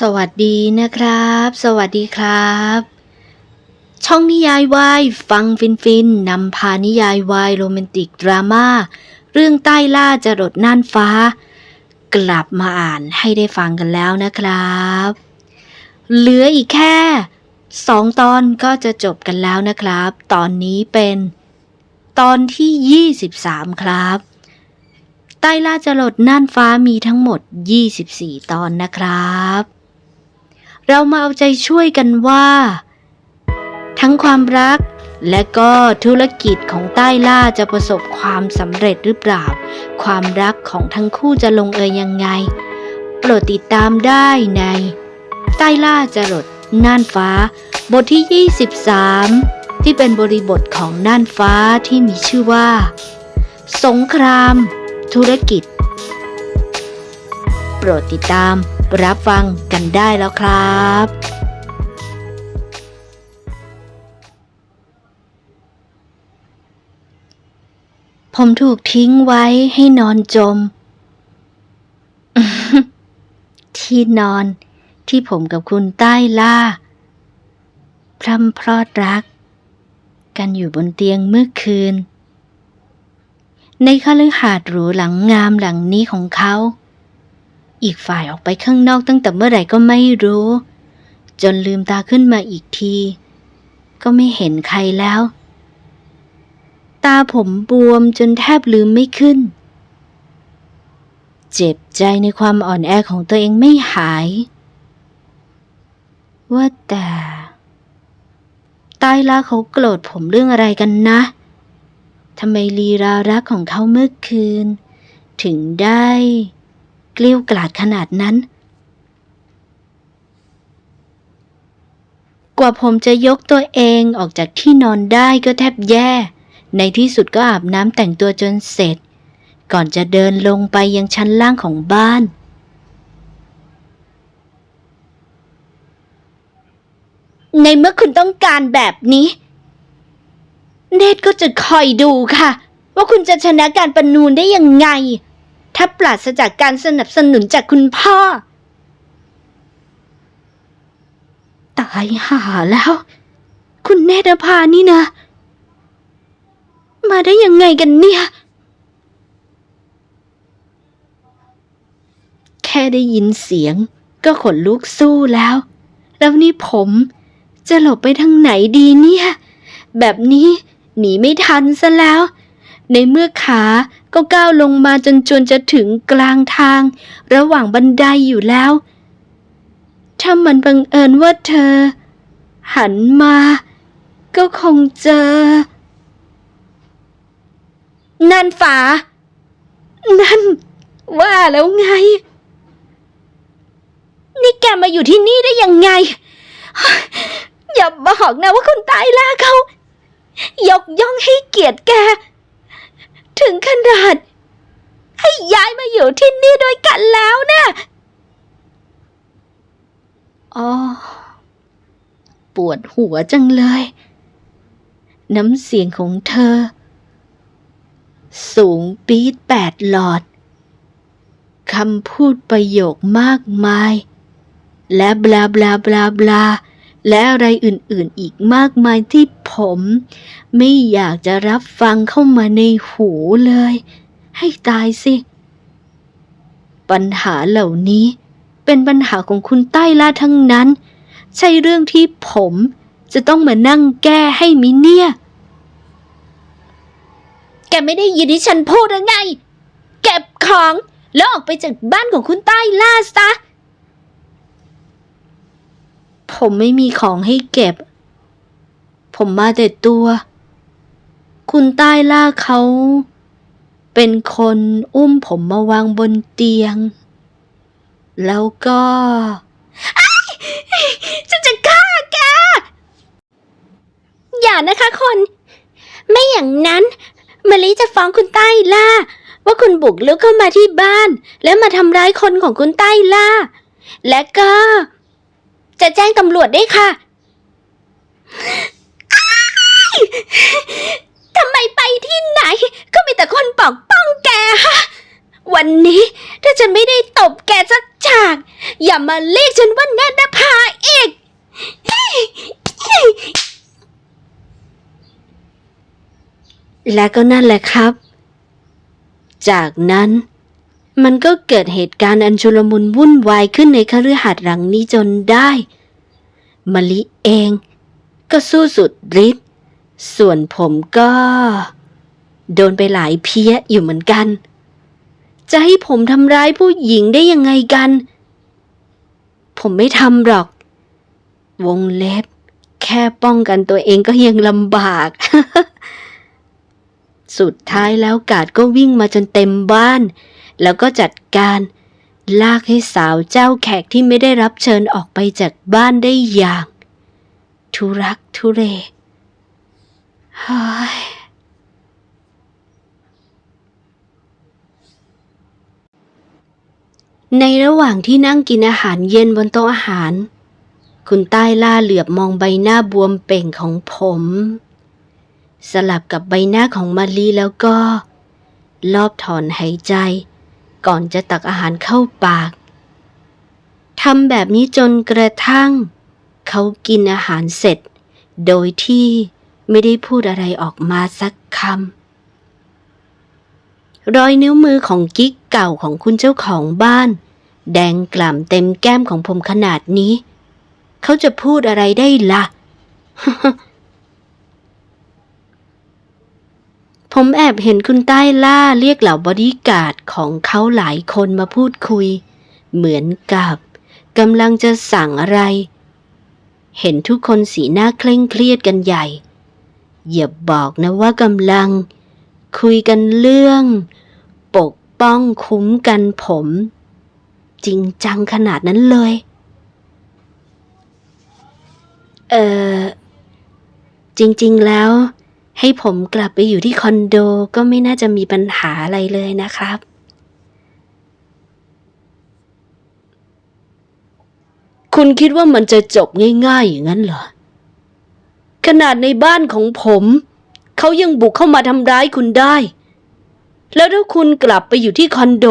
สวัสดีนะครับ สวัสดีครับ ช่องนิยายวายฟังฟินฟินนำพานิยายวายโรแมนติกดราม่าเรื่องใต้ล่าจรดน่านฟ้า กลับมาอ่านให้ได้ฟังกันแล้วนะครับ เหลืออีกแค่สองตอนก็จะจบกันแล้วนะครับ ตอนนี้เป็นตอนที่ 23 ครับ ใต้ล่าจรดน่านฟ้ามีทั้งหมด 24 ตอนนะครับ เรามาเอาใจช่วยกันว่า ทั้งความรักและก็ธุรกิจของใต้ล่าจะประสบความสำเร็จหรือเปล่า ความรักของทั้งคู่จะลงเอยยังไง โปรดติดตามได้ใน ใต้ล่าจรดน่านฟ้า บทที่ 23 ที่เป็นบริบทของน่านฟ้าที่มีชื่อว่า สงคราม ธุรกิจ โปรดติดตาม รับฟังกันได้แล้วครับผมถูกทิ้งไว้ให้นอนจม ที่นอนที่ผมกับคุณใต้ล่า พร่ำพรอดรัก กันอยู่บนเตียงเมื่อคืน ในคฤหาสน์หรูหลังงามหลังนี้ของเขา อีกฝ่ายออกไปข้างนอกตั้งแต่เมื่อไหร่ก็ไม่รู้ จนลืมตาขึ้นมาอีกที ก็ไม่เห็นใครแล้ว ตาผมบวมจนแทบลืมไม่ขึ้น เจ็บใจในความอ่อนแอของตัวเองไม่หาย ว่าแต่ใต้ล่าเขาโกรธผมเรื่องอะไรกันนะทำไมลีรารักของเขาเมื่อคืน ถึงได้ กลี้ยวกล่อดขนาดนั้น กว่าผมจะยกตัวเองออกจากที่นอนได้ก็แทบแย่ ในที่สุดก็อาบน้ำแต่งตัวจนเสร็จ ก่อนจะเดินลงไปยังชั้นล่างของบ้านในเมื่อคุณต้องการแบบนี้ เนตก็จะคอยดูค่ะ ว่าคุณจะชนะการประนูนได้ยังไง ถ้าปราศจากการสนับสนุนจากคุณพ่อ ตายหาแล้ว คุณเนตรภานี่นะ มาได้ยังไงกันเนี่ย แค่ได้ยินเสียงก็ขนลุกสู้แล้ว แล้วนี่ผมจะหลบไปทางไหนดีเนี่ย แบบนี้หนีไม่ทันซะแล้ว ในเมื่อขาก็ก้าวลงมาจนจนจะถึงกลางทาง ระหว่างบันไดอยู่แล้ว ถ้ามันบังเอิญว่าเธอ หันมา ก็คงเจอ นั่นฝา นั่น ว่าแล้วไง นี่แกมาอยู่ที่นี่ได้ยังไง อย่าบอกนะว่าคุณตายล่าเขา ยกย่องให้เกียรติแก ถึงขนาด ให้ย้ายมาอยู่ที่นี่ด้วยกันแล้วนะอ๋อปวดหัวจังเลย น้ำเสียงของเธอ สูงปี๊ดแปดหลอดคำพูดประโยคมากมาย และบลาบลาบลาบลา และอะไรอื่นๆอีกมากมายที่ผม ไม่อยากจะรับฟังเข้ามาในหูเลย ให้ตายสิ ปัญหาเหล่านี้เป็นปัญหาของคุณใต้ล่าทั้งนั้น ใช่เรื่องที่ผมจะต้องมานั่งแก้ให้มิเนี่ย แกไม่ได้ยินที่ฉันพูดหรือไง เก็บของ แล้วออกไปจากบ้านของคุณใต้ล่าซะ ผมไม่มีของให้เก็บ ผมมาแต่ตัว คุณใต้ล่าเขา เป็นคนอุ้มผมมาวางบนเตียง แล้วก็ฉันจะฆ่าแก อย่านะคะคน ไม่อย่างนั้นมะลิจะฟ้องคุณใต้ล่า ว่าคุณบุกลุกเข้ามาที่บ้าน แล้วมาทำร้ายคนของคุณใต้ล่า และก็ จะแจ้งตำรวจได้ค่ะทำไมไปที่ไหน ก็มีแต่คนปกป้องแกฮะวันนี้ถ้าฉันไม่ได้ตบแกสักฉาก อย่ามาเรียกฉันว่าแนนภาอีก และก็นั่นแหละครับ จากนั้น มันก็เกิดเหตุการณ์อันชุลมุนวุ่นวายขึ้นในคฤหาสน์หลังนี้จนได้ มะลิเองก็สู้สุดฤทธิ์ ส่วนผมก็ โดนไปหลายเพี้ยอยู่เหมือนกัน จะให้ผมทำร้ายผู้หญิงได้ยังไงกัน ผมไม่ทำหรอก วงเล็บ แค่ป้องกันตัวเองก็ยังลำบาก สุดท้ายแล้วกาดก็วิ่งมาจนเต็มบ้าน แล้วก็จัดการลากให้สาวเจ้าแขกที่ไม่ได้รับเชิญออกไปจากบ้านได้อย่าง ทุรักทุเรเฮ้ยในระหว่างที่นั่งกินอาหารเย็นบนโต๊ะอาหาร คุณใต้ล่าเหลือบมองใบหน้าบวมเป่งของผม สลับกับใบหน้าของมารีแล้วก็ลอบถอนหายใจ ก่อนจะตักอาหารเข้าปากทำแบบนี้จนกระทั่ง เขากินอาหารเสร็จ โดยที่ไม่ได้พูดอะไรออกมาสักคำรอยนิ้วมือของกิ๊กเก่าของคุณเจ้าของบ้าน แดงกล่ำเต็มแก้มของผมขนาดนี้ เขาจะพูดอะไรได้ละ่ะ ผมแอบเห็นคุณใต้ล่าเรียกเหล่าบอดี้การ์ดของเขาหลายคนมาพูดคุย เหมือนกับกำลังจะสั่งอะไร เห็นทุกคนสีหน้าเคร่งเครียดกันใหญ่ อย่าบอกนะว่ากำลัง คุยกันเรื่อง ปกป้องคุ้มกันผม จริงจังขนาดนั้นเลย เออจริงๆแล้ว ให้ผมกลับไปอยู่ที่คอนโดก็ไม่น่าจะมีปัญหาอะไรเลยนะครับ คุณคิดว่ามันจะจบง่ายๆอย่างนั้นเหรอ ขนาดในบ้านของผม เขายังบุกเข้ามาทำร้ายคุณได้ แล้วถ้าคุณกลับไปอยู่ที่คอนโด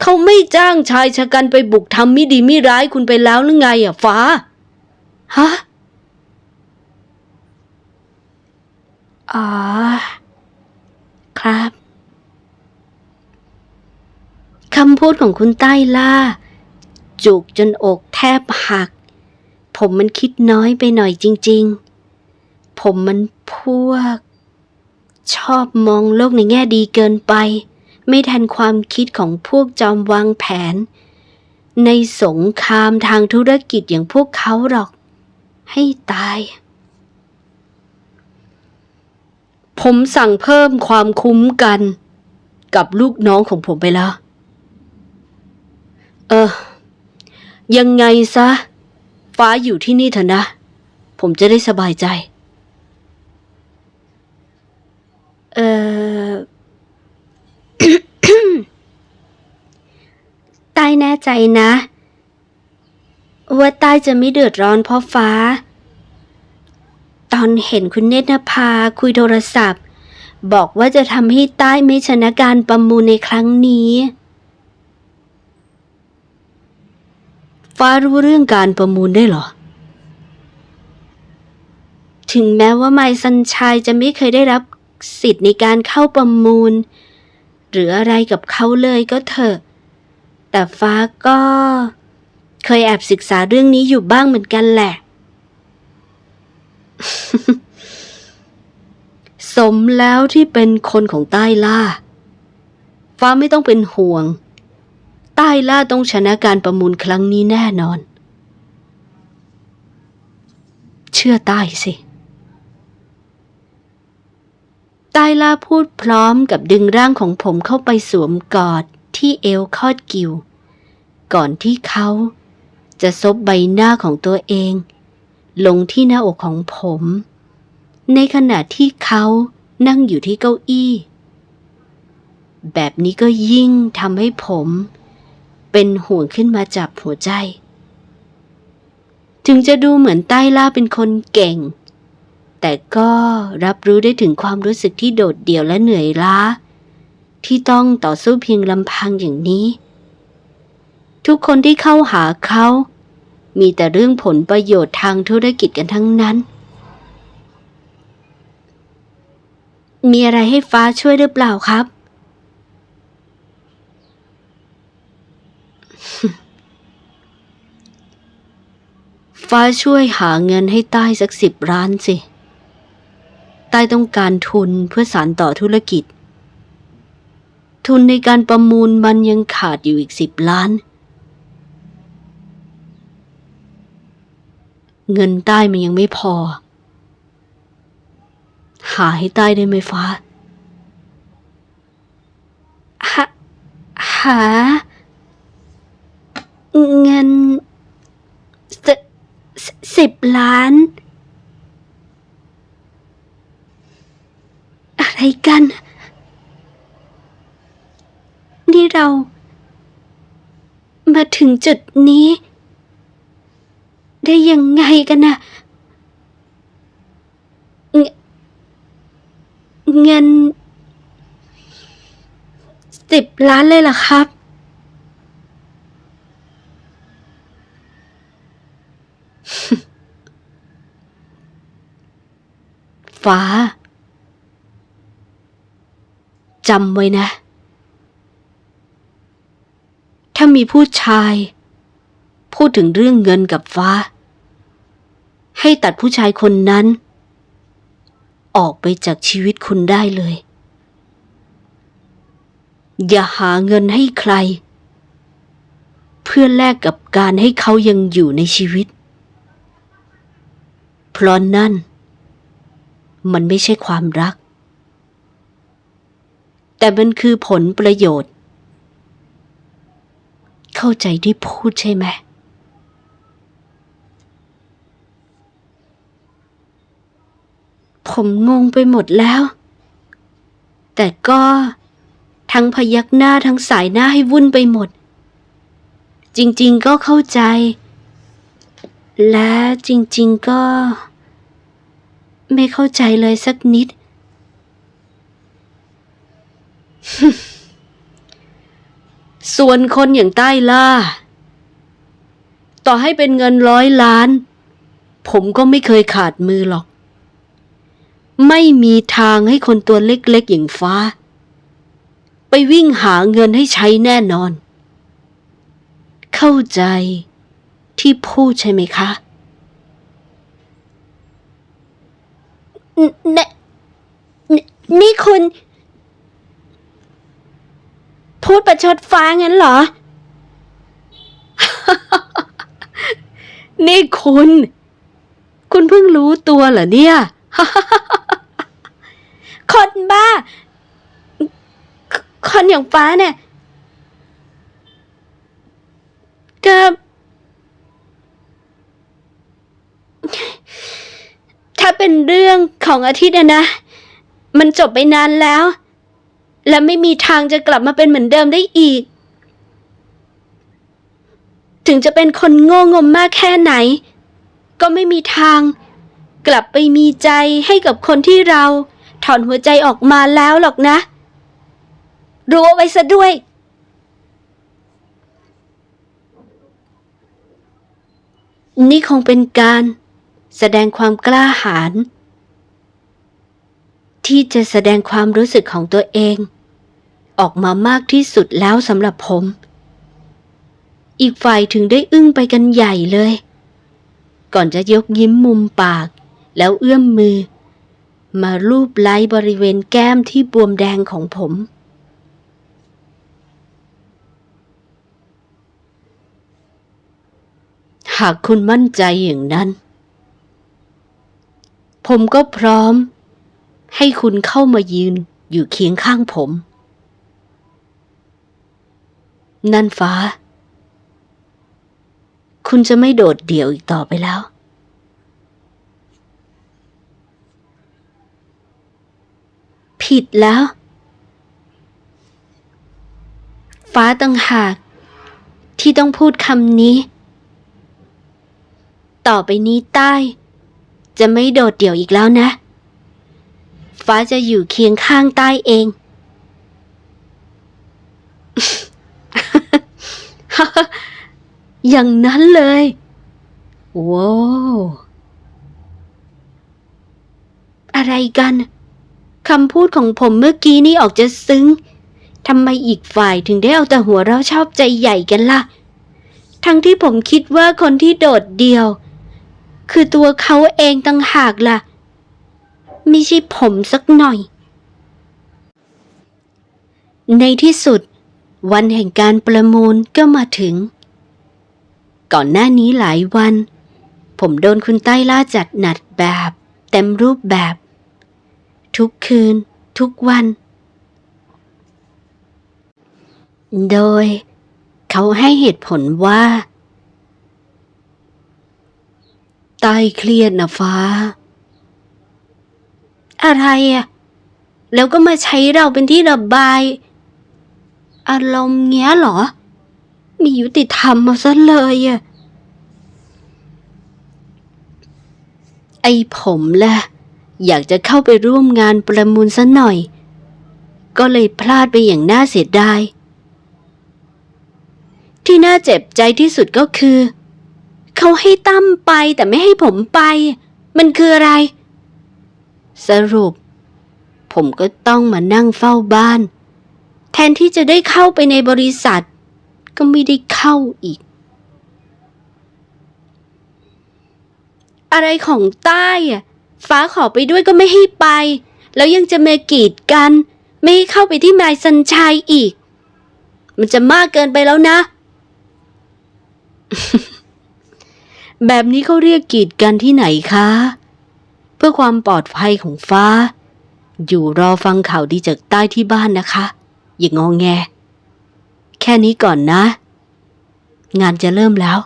เขาไม่จ้างชายชะกันไปบุกทำมิดีมิร้ายคุณไปแล้วหรือไงอะฟ้า ฮะ อ๋อ ครับ คำพูดของคุณใต้ล่า จุกจนอกแทบหัก ผมมันคิดน้อยไปหน่อยจริง ๆ ผมมันพวก ชอบมองโลกในแง่ดีเกินไป ไม่ทันความคิดของพวกจอมวางแผน ในสงครามทางธุรกิจอย่างพวกเขาหรอก ให้ตาย ผมสั่งเพิ่มความคุ้มกัน กับลูกน้องของผมไปแล้ว เออ ยังไงซะ ฟ้าอยู่ที่นี่เถอะนะ ผมจะได้สบายใจ เออใต้แน่ใจนะ ว่าใต้จะไม่เดือดร้อนเพราะฟ้า ตอนเห็นคุณเนตรนภาคุยโทรศัพท์ บอกว่าจะทำให้ใต้ไม่ชนะการประมูลในครั้งนี้ ฟ้ารู้เรื่องการประมูลได้เหรอ ถึงแม้ว่าไมซันชายจะไม่เคยได้รับสิทธิ์ในการเข้าประมูล หรืออะไรกับเขาเลยก็เถอะ แต่ฟ้าก็ เคยแอบศึกษาเรื่องนี้อยู่บ้างเหมือนกันแหละ สมแล้วที่เป็นคนของใต้ล่า ฟ้าไม่ต้องเป็นห่วง ใต้ล่าต้องชนะการประมูลครั้งนี้แน่นอน เชื่อใต้สิ ใต้ล่าพูดพร้อมกับดึงร่างของผมเข้าไปสวมกอดที่เอวคอดกิว ก่อนที่เขาจะซบใบหน้าของตัวเอง ลงที่หน้าอกของผม ในขณะที่เขานั่งอยู่ที่เก้าอี้ แบบนี้ก็ยิ่งทำให้ผม เป็นห่วงขึ้นมาจับหัวใจ ถึงจะดูเหมือนใต้ล่าเป็นคนเก่ง แต่ก็รับรู้ได้ถึงความรู้สึกที่โดดเดี่ยวและเหนื่อยล้า ที่ต้องต่อสู้เพียงลำพังอย่างนี้ ทุกคนที่เข้าหาเขา มีแต่เรื่องผลประโยชน์ทางธุรกิจกันทั้งนั้น มีอะไรให้ฟ้าช่วยหรือเปล่าครับ ฟ้าช่วยหาเงินให้ใต้สักสิบล้านสิ ใต้ต้องการทุนเพื่อสานต่อธุรกิจ ทุนในการประมูลมันยังขาดอยู่อีกสิบล้านเเงินใต้มันยังไม่พอ หาให้ใต้ได้ไหมฟ้าหาหา เงินสสสิบล้าน อะไรกัน นี่เรา มาถึงจุดนี้ ได้ยังไงกันนะเงินสิบล้านเลยเหรอครับ ฟ้าจำไว้นะ ถ้ามีผู้ชาย พูดถึงเรื่องเงินกับฟ้า ให้ตัดผู้ชายคนนั้น ออกไปจากชีวิตคุณได้เลย อย่าหาเงินให้ใคร เพื่อแลกกับการให้เขายังอยู่ในชีวิต เพราะนั่น มันไม่ใช่ความรัก แต่มันคือผลประโยชน์เข้าใจที่พูดใช่ไหม ผมงงไปหมดแล้ว แต่ก็ทั้งพยักหน้าทั้งสายหน้าให้วุ่นไปหมด จริงๆก็เข้าใจ และจริงๆก็ ไม่เข้าใจเลยสักนิด ส่วนคนอย่างใต้ล่า ต่อให้เป็นเงินร้อยล้าน ผมก็ไม่เคยขาดมือหรอก ไม่มีทางให้คนตัวเล็กๆอย่างฟ้า ไปวิ่งหาเงินให้ใช้แน่นอน เข้าใจที่พูดใช่ไหมคะนนนี่คุณ พูดประชดฟ้างั้นเหรอ นี่คุณ คุณเพิ่งรู้ตัวเหรอเนี่ย คนบ้า คนอย่างฟ้าเนี่ยก็ถ้าเป็นเรื่องของอาทิตย์นะ มันจบไปนานแล้ว และไม่มีทางจะกลับมาเป็นเหมือนเดิมได้อีก ถึงจะเป็นคนโง่งมมากแค่ไหน ก็ไม่มีทาง กลับไปมีใจให้กับคนที่เรา ถอนหัวใจออกมาแล้วหรอกนะ รู้เอาไว้ซะด้วย นี่คงเป็นการแสดงความกล้าหาญที่จะแสดงความรู้สึกของตัวเอง ออกมามากที่สุดแล้วสำหรับผม อีกฝ่ายถึงได้อึ้งไปกันใหญ่เลย ก่อนจะยกยิ้มมุมปาก แล้วเอื้อมมือ มาลูบไล้บริเวณแก้มที่บวมแดงของผม หากคุณมั่นใจอย่างนั้น ผมก็พร้อม ให้คุณเข้ามายืนอยู่เคียงข้างผม นั่นฟ้า คุณจะไม่โดดเดี่ยวอีกต่อไปแล้ว ผิดแล้ว ฟ้าต่างหาก ที่ต้องพูดคำนี้ ต่อไปนี้ใต้ จะไม่โดดเดี่ยวอีกแล้วนะ ฟ้าจะอยู่เคียงข้างใต้เอง อย่างนั้นเลยว้าอะไรกัน คำพูดของผมเมื่อกี้นี่ออกจะซึ้งทำไมอีกฝ่ายถึงได้เอาแต่หัวเราะชอบใจใหญ่กันล่ะ ทั้งที่ผมคิดว่าคนที่โดดเดี่ยว คือตัวเขาเองตั้งหากล่ะ ไม่ใช่ผมสักหน่อย ในที่สุด วันแห่งการประมูลก็มาถึง ก่อนหน้านี้หลายวัน ผมโดนคุณใต้ล่าจัดหนัดแบบ เต็มรูปแบบ ทุกคืน ทุกวัน โดย เขาให้เหตุผลว่าใต้เครียดนะฟ้า อะไรอะแล้วก็มาใช้เราเป็นที่ระบาย อารมณ์เงี้ยเหรอ มียุติธรรมมาซะเลยอะไอผมละ อยากจะเข้าไปร่วมงานประมูลซะหน่อย ก็เลยพลาดไปอย่างน่าเสียดาย ที่น่าเจ็บใจที่สุดก็คือ เขาให้ตั้มไปแต่ไม่ให้ผมไป มันคืออะไร สรุป ผมก็ต้องมานั่งเฝ้าบ้าน แทนที่จะได้เข้าไปในบริษัท ก็ไม่ได้เข้าอีกอะไรของใต้อะ ฟ้าขอไปด้วยก็ไม่ให้ไป แล้วยังจะมากีดกัน ไม่ให้เข้าไปที่นายสัญชัยอีก มันจะมากเกินไปแล้วนะ แบบนี้เขาเรียกกีดกันที่ไหนคะ เพื่อความปลอดภัยของฟ้า อยู่รอฟังข่าวดีจากใต้ที่บ้านนะคะ อย่างงอแง แค่นี้ก่อนนะ งานจะเริ่มแล้ว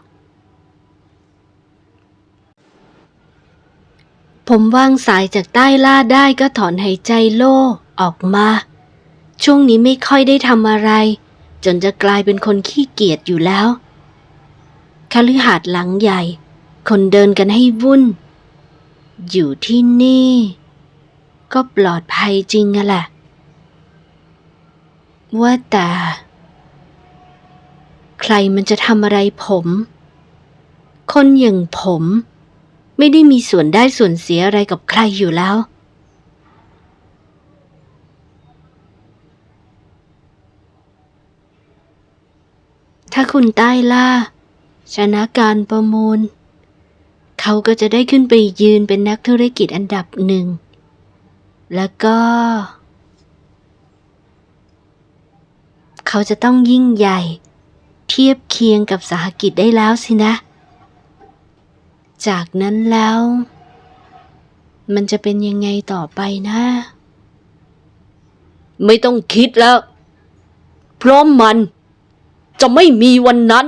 ผมวางสายจากใต้ล่าได้ก็ถอนหายใจโล่ออกมา ช่วงนี้ไม่ค่อยได้ทำอะไร จนจะกลายเป็นคนขี้เกียจอยู่แล้วคฤหาสน์หลังใหญ่ คนเดินกันให้วุ่น อยู่ที่นี่ ก็ปลอดภัยจริงอะแหละ ว่าแต่ ใครมันจะทำอะไรผม คนอย่างผม ไม่ได้มีส่วนได้ส่วนเสียอะไรกับใครอยู่แล้ว ถ้าคุณใต้ล่า ชนะการประมูล เขาก็จะได้ขึ้นไปยืนเป็นนักธุรกิจอันดับหนึ่ง แล้วก็ เขาจะต้องยิ่งใหญ่ เทียบเคียงกับสหกิจได้แล้วสินะ จากนั้นแล้ว มันจะเป็นยังไงต่อไปนะ ไม่ต้องคิดแล้ว เพราะมันจะไม่มีวันนั้น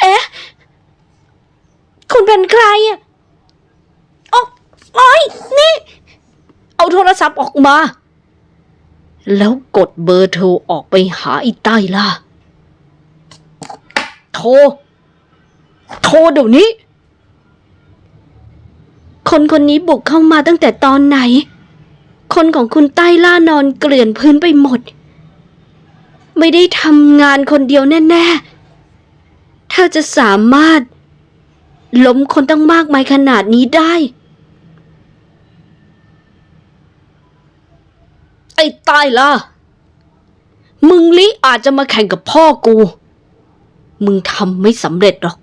เอ๊ะ คุณเป็นใครอะโอ๊โอ๊ยนี่ เอาโทรศัพท์ออกมา แล้วกดเบอร์โทรออกไปหาไอ้ใต้ล่ะ โทร โทรเดี๋ยวนี้ คนคนนี้บุกเข้ามาตั้งแต่ตอนไหน คนของคุณใต้ล่านอนเกลื่อนพื้นไปหมด ไม่ได้ทำงานคนเดียวแน่ ๆ ถ้าจะสามารถ ล้มคนตั้งมากมายขนาดนี้ได้ ไอ้ใต้ล่ะ มึงลิอาจจะมาแข่งกับพ่อกู มึงทำไม่สำเร็จหรอก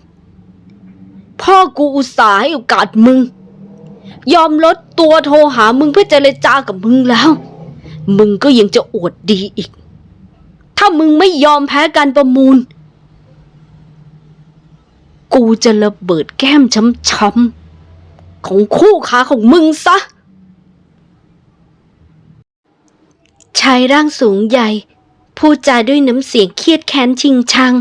พ่อกูอุตส่าห์ให้โอกาสมึง ยอมลดตัวโทรหามึงเพื่อเจรจากับมึงแล้ว มึงก็ยังจะอวดดีอีก ถ้ามึงไม่ยอมแพ้การประมูล กูจะระเบิดแก้มช้ำๆของคู่ขาของมึงซะชายร่างสูงใหญ่พูดจาด้วยน้ำเสียงเครียดแค้นชิงชัง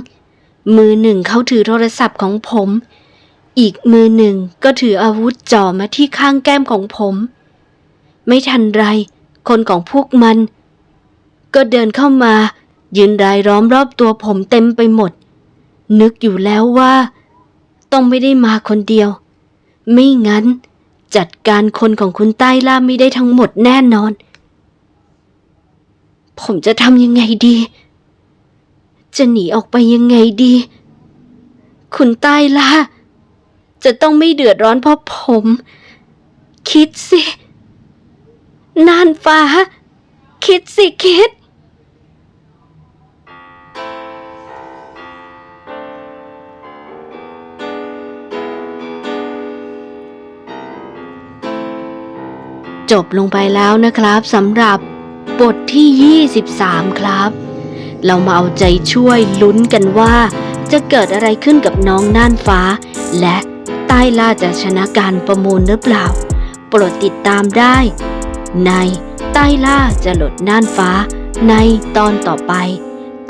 มือหนึ่งเขาถือโทรศัพท์ของผม อีกมือหนึ่งก็ถืออาวุธจ่อมาที่ข้างแก้มของผม ไม่ทันไร คนของพวกมัน ก็เดินเข้ามา ยืนรายล้อมรอบตัวผมเต็มไปหมด นึกอยู่แล้วว่า ต้องไม่ได้มาคนเดียว ไม่งั้น จัดการคนของคุณใต้ล่าไม่ได้ทั้งหมดแน่นอน ผมจะทำยังไงดี จะหนีออกไปยังไงดี คุณใต้ล่ะ จะต้องไม่เดือดร้อนเพราะผม คิดสิน่านฟ้า คิดสิคิด จบลงไปแล้วนะครับสำหรับบทที่ 23 ครับ เรามาเอาใจช่วยลุ้นกันว่า จะเกิดอะไรขึ้นกับน้องน่านฟ้าและ ต้ล่าจะชนะการประมูลหรือเปล่า โปรดติดตามได้ ในใต้ล่าจะหลดน่านฟ้าในตอนต่อไป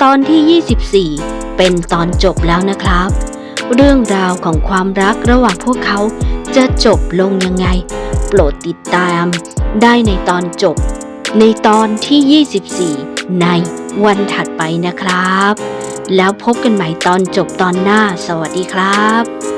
ตอนที่ 24 เป็นตอนจบแล้วนะครับ เรื่องราวของความรักระหว่างพวกเขาจะจบลงยังไง โปรดติดตามได้ในตอนจบ ในตอนที่ 24 ในวันถัดไปนะครับ แล้วพบกันใหม่ตอนจบตอนหน้า สวัสดีครับ